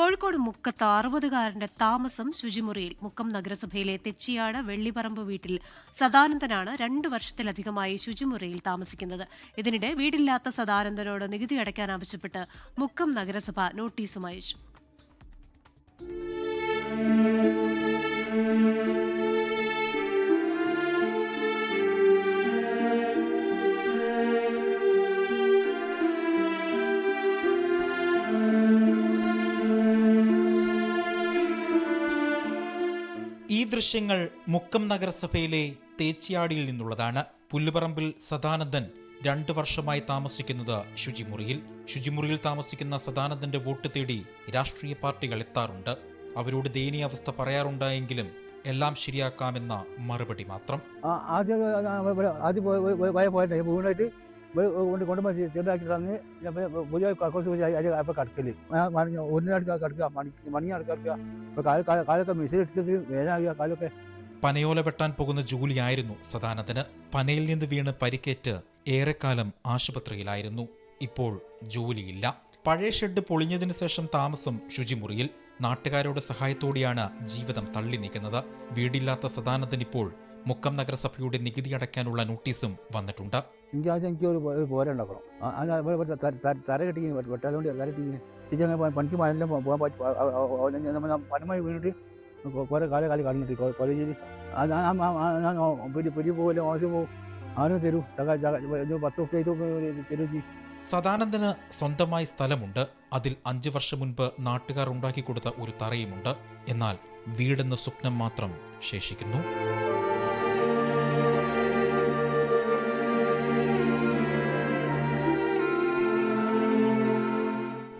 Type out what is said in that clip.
കോഴിക്കോട് മുക്കത്ത് അറുപതുകാരന്റെ താമസം ശുചിമുറിയിൽ. മുക്കം നഗരസഭയിലെ തെച്ചിയാട് വെള്ളിപറമ്പ് വീട്ടിൽ സദാനന്ദനാണ് രണ്ടു വർഷത്തിലധികമായി ശുചിമുറിയിൽ താമസിക്കുന്നത്. ഇതിനിടെ വീടില്ലാത്ത സദാനന്ദനോട് നികുതി അടയ്ക്കാൻ ആവശ്യപ്പെട്ട് മുക്കം നഗരസഭ നോട്ടീസും അയച്ചു. ഈ ദൃശ്യങ്ങൾ മുക്കം നഗരസഭയിലെ തേച്ചിയാടിയിൽ നിന്നുള്ളതാണ് പുല്ലുപറമ്പിൽ സദാനന്ദൻ രണ്ടു വർഷമായി താമസിക്കുന്നത് ശുചിമുറിയിൽ ശുചിമുറിയിൽ താമസിക്കുന്ന സദാനന്ദന്റെ വോട്ട് തേടി രാഷ്ട്രീയ പാർട്ടികൾ എത്താറുണ്ട് അവരോട് ദയനീയാവസ്ഥ പറയാറുണ്ടായെങ്കിലും എല്ലാം ശരിയാക്കാമെന്ന മറുപടി മാത്രം ആദ്യം ആദ്യം പോയ പോയ- പോയ പോയിട്ട് കൊണ്ട് കൊണ്ടുപോയി ചെറുതാക്കി തന്ന് പുതിയ കുറച്ച് പുതിയ അരി അപ്പോൾ കടക്കൽ. ഒന്നിനടുക്ക കടക്കുക മണി മണി കടക്കുക കാല കാല- കാലൊക്കെ മെസ്സേജ് എടുത്തിട്ട് കാലൊക്കെ പനയോല വെട്ടാൻ പോകുന്ന ജോലിയായിരുന്നു സദാനന്ദന്. പനയിൽ നിന്ന് വീണ് പരിക്കേറ്റ് ഏറെക്കാലം ആശുപത്രിയിലായിരുന്നു. ഇപ്പോൾ ജോലിയില്ല. പഴയ ഷെഡ് പൊളിഞ്ഞതിന് ശേഷം താമസം ശുചിമുറിയിൽ. നാട്ടുകാരുടെ സഹായത്തോടെയാണ് ജീവിതം തള്ളി നീക്കുന്നത്. വീടില്ലാത്ത സദാനന്ദൻ ഇപ്പോൾ മുക്കം നഗരസഭയുടെ നികുതി അടയ്ക്കാനുള്ള നോട്ടീസും വന്നിട്ടുണ്ട്. ആദ്യം എനിക്ക് ഒരു പോര തര തര- തര കെട്ടിങ്ങനെ വെട്ടാൻ വേണ്ടി തര കെട്ടിങ്ങനെ ഇങ്ങനെ പണിക്ക് മഴ പോകാൻ പറ്റും പനമായി വീണിട്ട് കുറേ കാലം കാലം കടന്നിട്ട് കോളേജിൽ ഞാൻ പിടി പിടി പോകില്ല ഓശം പോകും. ആരും തരൂ. പത്ത് തരൂ സദാനന്ദന് സ്വന്തമായി സ്ഥലമുണ്ട്. അതിൽ അഞ്ചു വർഷം മുൻപ് നാട്ടുകാർ ഉണ്ടാക്കി കൊടുത്ത ഒരു തറയുമുണ്ട്. എന്നാൽ വീടെന്ന സ്വപ്നം മാത്രം ശേഷിക്കുന്നു.